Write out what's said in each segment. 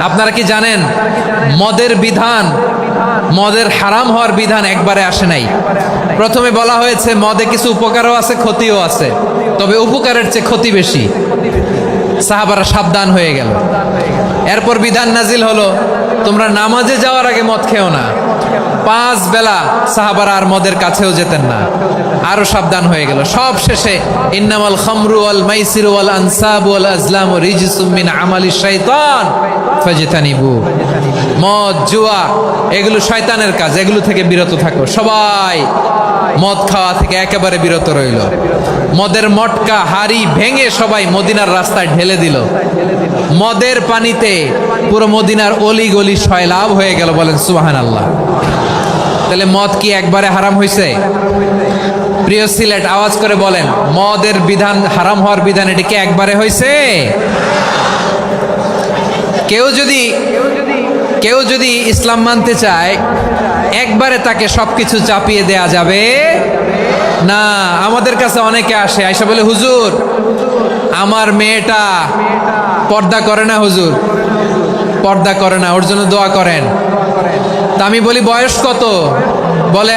আপনারা কি জানেন, মদের বিধান, মদের হারাম হওয়ার বিধান একবারে আসে নাই। প্রথমে বলা হয়েছে, মদে কিছু উপকারও আছে, ক্ষতিও আছে, তবে উপকারের চেয়ে ক্ষতি বেশি। সাহাবারা সাবধান হয়ে গেল। এরপর বিধান নাজিল হলো, তোমরা নামাজে যাওয়ার আগে মদ খেও না। পাঁচ বেলা সাহাবারা আর মদের কাছেও যেতেন না। আরও সাবধান হয়ে গেল। সব শেষে ইন্নামাল খামরু আল মাইসির ওয়াল আনসাব ওয়াল আজলাম রিজিসুম মিন আমালি শাইতান ফাজতানিবু। মদ, জুয়া, এগুলো শয়তানের কাজ, এগুলো থেকে বিরত থাকো। সবাই মদ খাওয়া থেকে একেবারে বিরত রইল। মদের মটকা, হাড়ি ভেঙে সবাই মদিনার রাস্তায় ঢেলে দিল। মদের পানিতে পুরো মদিনার অলি গলি সয়লাভ হয়ে গেল বলেন সুবাহান আল্লাহ তাহলে মদ কি একবারে হারাম হয়েছে প্রিয় সিলেট, আওয়াজ করে বলেন, মদের বিধান, হারাম হওয়ার বিধান এটি কি একবারে হয়েছে কেউ যদি কেউ যদি ইসলাম মানতে চায়, একবারে তাকে সব কিছু চাপিয়ে দেয়া যাবে? না, আমাদের কাছে অনেকে আসে আইসা বলে, হুজুর, আমার মেয়েটা পর্দা করে না হুজুর, পর্দা করে না, ওর জন্য দোয়া করেন। তা আমি বলি, বয়স কত? বলে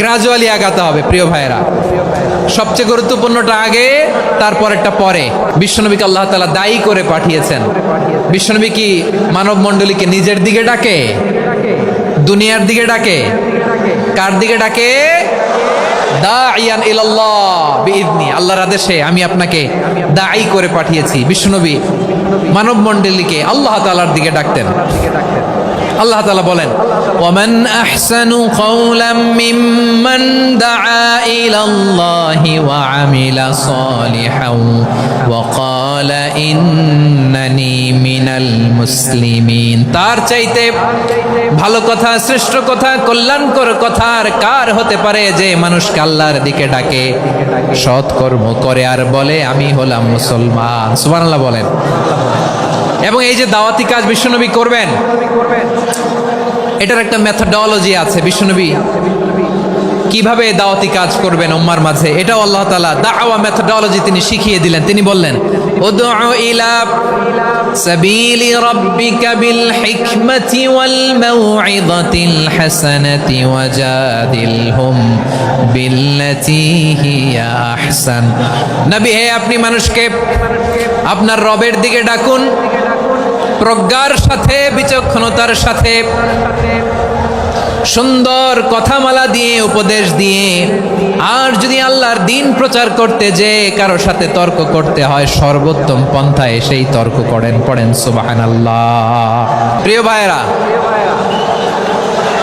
গ্রাজুয়ালি আগাতে হবে, প্রিয় ভাইয়েরা। সবচেয়ে গুরুত্বপূর্ণটা আগে, তারপরেরটা পরে। বিশ্বনবীকে আল্লাহ তালা দায়ী করে পাঠিয়েছেন। বিশ্বনবী কি মানব মণ্ডলীকে নিজের দিকে ডাকে, দুনিয়ার দিকে ডাকে। কার দিকে ডাকে? আল্লাহর আদেশে আমি আপনাকে দায়ী করে পাঠিয়েছি। বিশ্বনবী মানব মণ্ডলীকে আল্লাহ তাআলার দিকে ডাকতেন। আল্লাহ তালা বলেন মিনাল মুসলিমিন। তার চাইতে ভালো কথা, শ্রেষ্ঠ কথা, কল্যাণকর কথা আর কার হতে পারে যে মানুষকে আল্লাহর দিকে ডাকে? সৎ কর্ম করে আর বলে, আমি হলাম মুসলমান। সুবহানাল্লাহ বলেন। এবং এই যে দাওয়াতি কাজ বিশ্বনবী করবেন, এটার একটা মেথডোলজি আছে। বিশ্বনবী কীভাবে দাওয়াতি কাজ করবেন উম্মার মাঝে? এটাও আল্লাহ তাআলা দাওয়া মেথডোলজি তিনি শিখিয়ে দিলেন। তিনি বললেন, উদউ ইলা বিল হিকমাতি ওয়াল মাউইযাতিল হাসানাতি ওয়াজাদিলহুম বিল্লাতি হিয়া আহসান। নবী, হে আপনি মানুষকে, আপনার রবের দিকে ডাকুন। প্রজ্ঞার সাথে, বিচক্ষণতার সাথে, সুন্দর কথামালা দিয়ে, উপদেশ দিয়ে, আর যদি আল্লাহর দিন প্রচার করতে যে কারও সাথে তর্ক করতে হয়, সর্বোত্তম পন্থায় সেই তর্ক করেন, পড়েন সুবাহান আল্লাহ প্রিয় ভাইয়েরা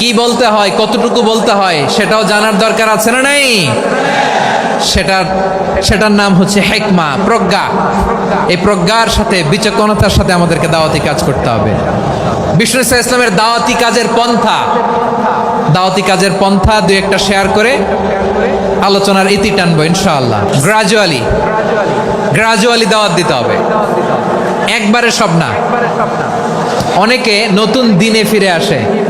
কি বলতে হয়, কতটুকু বলতে হয়, সেটাও জানার দরকার আছে না নাই? সেটার সেটার নাম হচ্ছে হেকমা, প্রজ্ঞা। এই প্রজ্ঞার সাথে, বিচক্ষণতার সাথে আমাদেরকে দাওয়াতি কাজ করতে হবে। বিষ্ণু ইসলাম ইসলামের দাওয়াতি কাজের পন্থা। দাওয়াতি কাজের পন্থা দুই একটা শেয়ার করে আলোচনার ইতি টানবো ইনশাআল্লাহ। গ্রাজুয়ালি গ্রাজুয়ালি দাওয়াত দিতে হবে। একবারে সব না। অনেকে নতুন দিনে ফিরে আসে।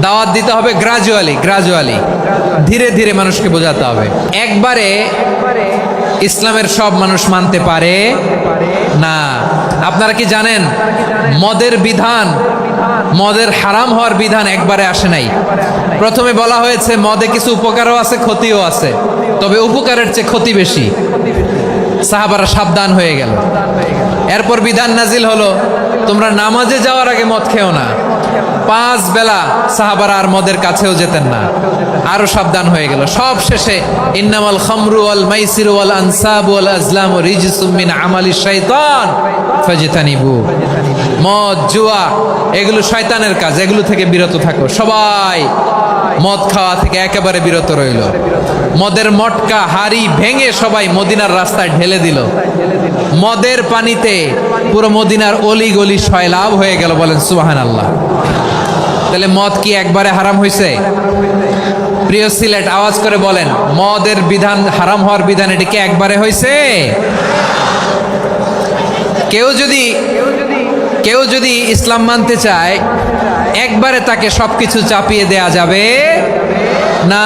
দাওয়াত দিতে হবে গ্রাজুয়ালি গ্রাজুয়ালি ধীরে ধীরে মানুষকে বোঝাতে হবে। একবারে ইসলামের সব মানুষ মানতে পারে না। আপনারা কি জানেন? মদের বিধান, মদের হারাম হওয়ার বিধান একবারে আসে নাই। প্রথমে বলা হয়েছে, মদে কিছু উপকারও আছে, ক্ষতিও আছে। তবে উপকারের চেয়ে ক্ষতি বেশি। সাহাবারা সাবধান হয়ে গেল। এরপর বিধান নাজিল হলো, তোমরা নামাজে যাওয়ার আগে মদ খেও না। পাঁচ বেলা সাহাবারা আর মদের কাছেও যেতেন না। আরও সাবধান হয়ে গেল। সব শেষে ইন্নামাল খামরু ওয়াল মাইসির ওয়াল আনসাব ওয়াল আজলাম আমালি ফাজতানিবু। মদ, জুয়া, এগুলো শয়তানের কাজ। এগুলো থেকে বিরত থাকো। সবাই মদ খাওয়া থেকে একেবারে বিরত রইল। মদের মটকা, হাড়ি ভেঙে সবাই মদিনার রাস্তায় ঢেলে দিল। মদের পানিতে পুরো মদিনার অলি গলি সয়লাভ হয়ে গেল বলেন সুবাহান আল্লাহ তাহলে মদ কি একবারে হারাম হয়েছে প্রিয় সিলেট, আওয়াজ করে বলেন, মদের বিধান হারাম হওয়ার বিধান এটি কি একবারে হয়েছে কেউ যদি কেউ যদি ইসলাম মানতে চায়, একবারে তাকে সবকিছু চাপিয়ে দেয়া যাবে না।